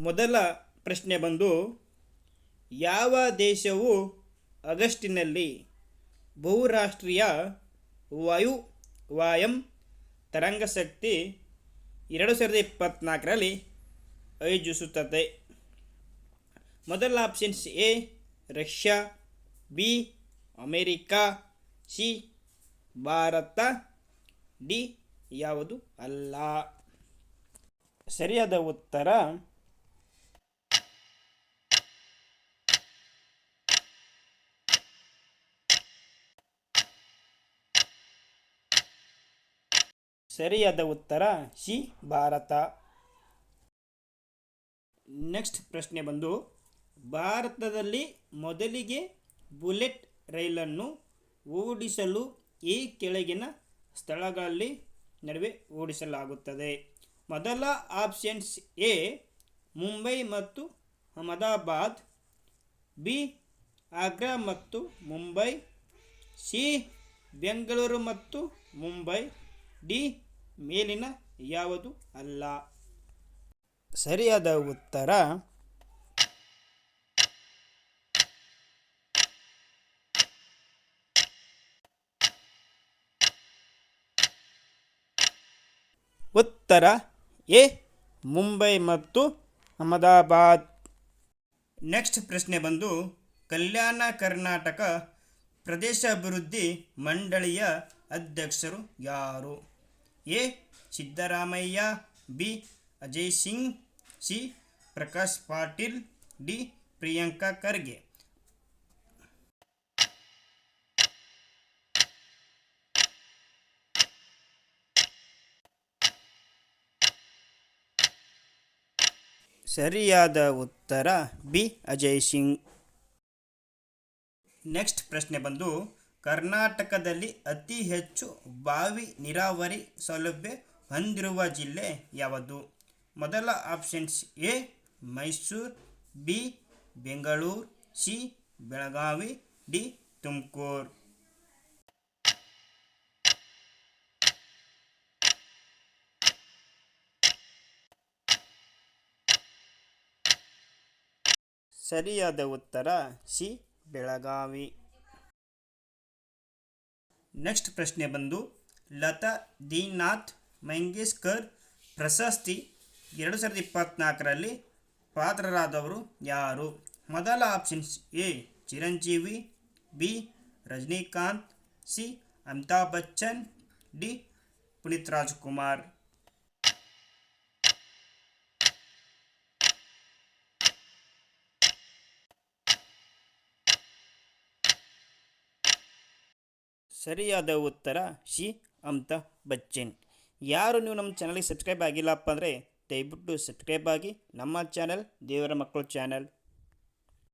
ಮೊದಲ ಪ್ರಶ್ನೆ ಬಂದು, ಯಾವ ದೇಶವು ಆಗಸ್ಟಿನಲ್ಲಿ ಬಹುರಾಷ್ಟ್ರೀಯ ವಾಯು, ವಾಯಂ ತರಂಗಶಕ್ತಿ ಎರಡು ಸಾವಿರದ ಇಪ್ಪತ್ತ್ನಾಲ್ಕರಲ್ಲಿ ಆಯೋಜಿಸುತ್ತದೆ? ಮೊದಲ options A, Russia, B, America, C, Bharat, D, ಯಾವುದು ಅಲ್ಲ. ಸರಿಯಾದ ಉತ್ತರ ಸರಿಯಾದ ಉತ್ತರ ಸಿ, ಭಾರತ. ನೆಕ್ಸ್ಟ್ ಪ್ರಶ್ನೆ ಬಂದು, ಭಾರತದಲ್ಲಿ ಮೊದಲಿಗೆ ಬುಲೆಟ್ ರೈಲನ್ನು ಓಡಿಸಲು ಈ ಕೆಳಗಿನ ಸ್ಥಳಗಳಲ್ಲಿ ನಡುವೆ ಓಡಿಸಲಾಗುತ್ತದೆ. ಮೊದಲ ಆಪ್ಷನ್ಸ್ ಎ, ಮುಂಬೈ ಮತ್ತು ಅಹಮದಾಬಾದ್, ಬಿ, ಆಗ್ರಾ ಮತ್ತು ಮುಂಬೈ, ಸಿ, ಬೆಂಗಳೂರು ಮತ್ತು ಮುಂಬೈ, ಡಿ ಮೇಲಿನ ಯಾವುದು ಅಲ್ಲ? ಸರಿಯಾದ ಉತ್ತರ. ಉತ್ತರ ಎ ಮುಂಬೈ ಮತ್ತು ಅಹಮದಾಬಾದ್. ನೆಕ್ಸ್ಟ್ ಪ್ರಶ್ನೆ ಬಂದು ಕಲ್ಯಾಣ ಕರ್ನಾಟಕ ಪ್ರದೇಶಾಭಿವೃದ್ಧಿ ಮಂಡಳಿಯ ಅಧ್ಯಕ್ಷರು ಯಾರು? A. Siddaramaiah, B. Ajay Singh C. Prakash Patil, D. Priyanka Kharge. ಸರಿಯಾದ ಉತ್ತರ ಬಿ. ಅಜಯ್ ಸಿಂಗ್. ನೆಕ್ಸ್ಟ್ ಪ್ರಶ್ನೆ ಬಂದು ಕರ್ನಾಟಕದಲ್ಲಿ ಅತಿ ಹೆಚ್ಚು ಬಾವಿ ನೀರಾವರಿ ಸೌಲಭ್ಯ ಹೊಂದಿರುವ ಜಿಲ್ಲೆ ಯಾವುದು? ಮೊದಲ options A, Mysuru, B, Bengaluru, C, Belagavi, D, Tumakuru. ಸರಿಯಾದ ಉತ್ತರ ಸಿ, ಬೆಳಗಾವಿ. ನೆಕ್ಸ್ಟ್ ಪ್ರಶ್ನೆ ಬಂದು, ಲತಾ ದೀನಾಥ್ ಮಂಗೇಶ್ಕರ್ ಪ್ರಶಸ್ತಿ ಎರಡು ಸಾವಿರದ ಇಪ್ಪತ್ತ್ನಾಲ್ಕರಲ್ಲಿ ಪಾತ್ರರಾದವರು ಯಾರು? ಮೊದಲ options A, Chiranjeevi, B, Rajinikanth, C, Amitabh Bachchan, D, Puneeth Rajkumar. ಸರಿಯಾದ ಉತ್ತರ ಶಿ. ಅಂತ ಬಚ್ಚನ್. ಯಾರು ನೀವು ನಮ್ಮ ಚಾನಲ್ಗೆ ಸಬ್ಸ್ಕ್ರೈಬ್ ಆಗಿಲ್ಲಪ್ಪ ಅಂದರೆ ದಯವಿಟ್ಟು ಸಬ್ಸ್ಕ್ರೈಬ್ ಆಗಿ ನಮ್ಮ ಚಾನಲ್ ದೇವರ ಮಕ್ಕಳು ಚಾನಲ್